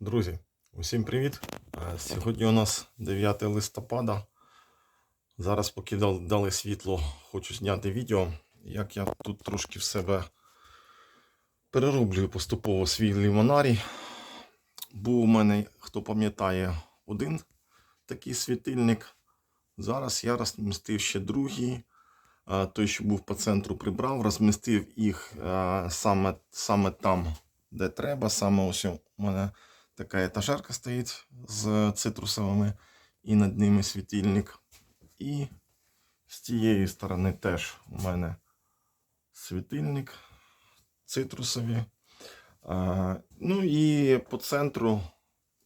Друзі, усім привіт! Е, Сьогодні у нас 9 листопада. Зараз, поки дали світло, хочу зняти відео, як я тут трошки в себе перероблюю поступово свій лімонарій. Був у мене, хто пам'ятає, один такий світильник. Зараз я розмістив ще другий. Е, Той, що був по центру, прибрав, розмістив їх е, саме, саме там, де треба. Саме ось у мене така етажерка стоїть з цитрусовими і над ними світильник. І з тієї сторони теж у мене світильник цитрусові. А, ну і по центру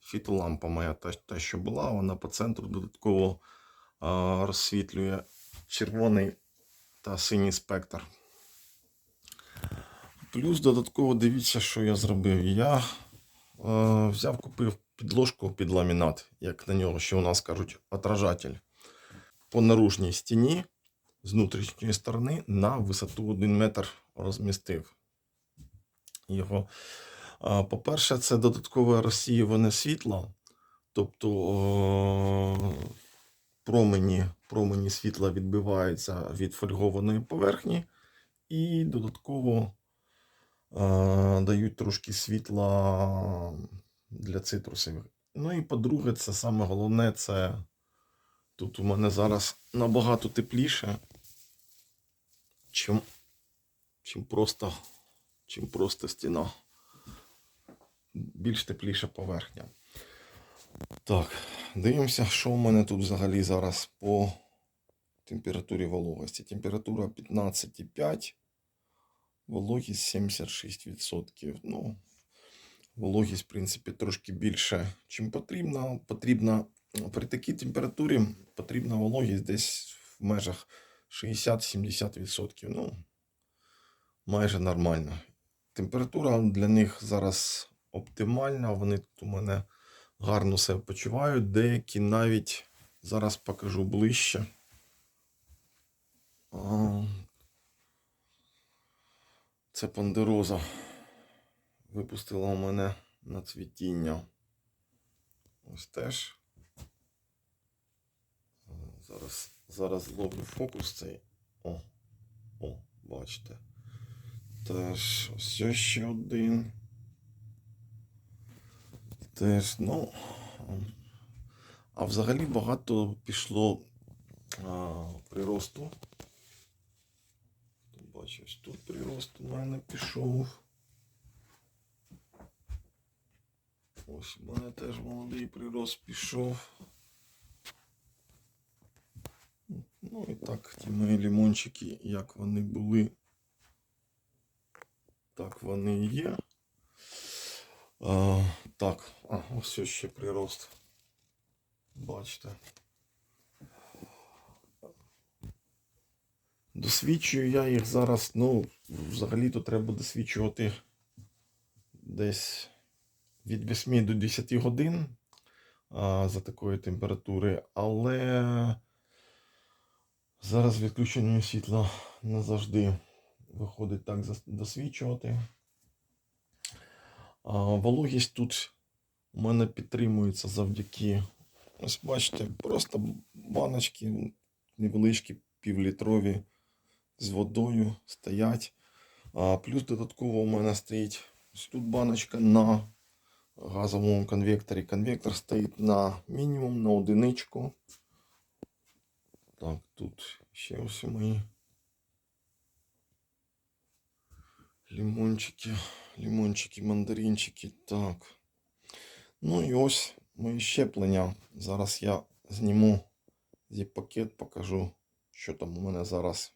фітолампа моя, та, та що була, вона по центру додатково а, розсвітлює червоний та синій спектр. Плюс додатково дивіться, що я зробив. Я взяв, купив підложку під ламінат, як на нього ще у нас кажуть, отражатель. По наружній стіні з внутрішньої сторони на висоту 1 метр розмістив його. По-перше, це додаткове розсіюване світло, тобто промені, промені світла відбиваються від фольгованої поверхні і додатково е, дають трошки світла для цитрусів. Ну і по-друге, це саме головне, це тут у мене зараз набагато тепліше, чим, чим, просто, чим просто стіна. Більш тепліша поверхня. Так, дивимося, що у мене тут взагалі зараз по температурі вологості. Температура 15,5, вологість 76%. Ну, вологість, в принципі, трошки більше, чим потрібно. Потрібно при такій температурі потрібна вологість десь в межах 60-70%. Ну, майже нормально. Температура для них зараз оптимальна. Вони тут у мене гарно себе почувають. Деякі навіть зараз покажу ближче. Це пандероза випустила у мене на цвітіння. Ось теж. Зараз, зараз зловлю фокус цей. О, о, бачите. Теж ось ще один. Теж, ну. А взагалі багато пішло а, приросту. Бачиш, тут прирост у мене пішов. Ось у мене теж молодий прирост пішов. Ну і так, ті мої лімончики, як вони були, так вони і є. А, так, а, ось ще прирост. Бачите. Досвідчую я їх зараз, ну, взагалі-то треба досвідчувати десь від 8 до 10 годин а, за такої температури, але зараз відключення світла не завжди виходить так досвідчувати. А, вологість тут у мене підтримується завдяки, ось бачите, просто баночки невеличкі, півлітрові з водою стоять. А, плюс додатково у мене стоїть ось тут баночка на газовому конвекторі. Конвектор стоїть на мінімум, на одиничку. Так, тут ще ось мої лимончики, лимончики, мандаринчики. Так. Ну і ось мої щеплення. Зараз я зніму зіп-пакет, покажу, що там у мене зараз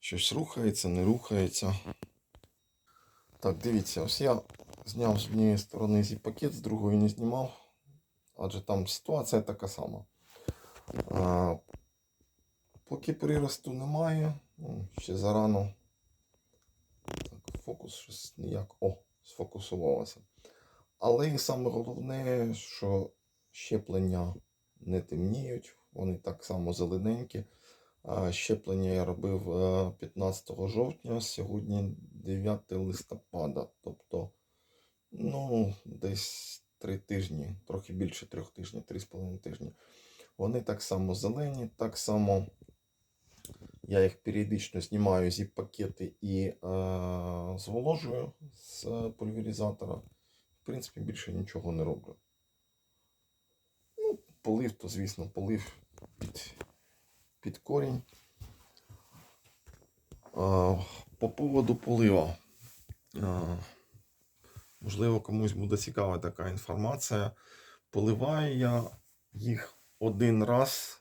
Щось рухається, не рухається. Так, дивіться, ось я зняв з однієї сторони зіп-пакет, з другої не знімав, адже там ситуація така сама. А, поки приросту немає, ну, ще зарано. Так, фокус щось ніяк. О, сфокусувалося. Але і саме головне, що щеплення не темніють, вони так само зелененькі. Щеплення я робив е, 15 жовтня, сьогодні 9 листопада. Тобто, ну, десь три тижні, трохи більше трьох тижнів, три з половиною тижні. Вони так само зелені, так само я їх періодично знімаю зі пакети і е, зволожую з пульверізатора. В принципі, більше нічого не роблю. Ну, полив, то, звісно, полив під корінь. По поводу полива. Можливо, комусь буде цікава така інформація. Поливаю я їх один раз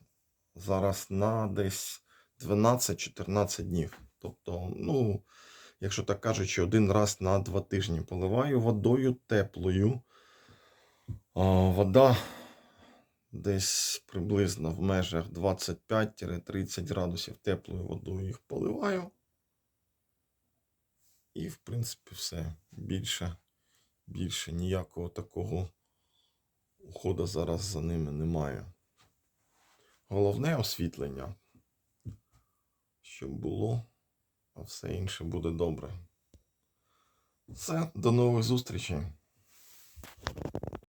зараз на десь 12-14 днів. Тобто, ну, якщо так кажучи, один раз на два тижні поливаю водою теплою. Вода десь приблизно в межах 25-30 градусів теплою водою їх поливаю. І, в принципі, все. Більше, більше ніякого такого уходу зараз за ними немає. Головне освітлення, щоб було, а все інше буде добре. Все, до нових зустрічей.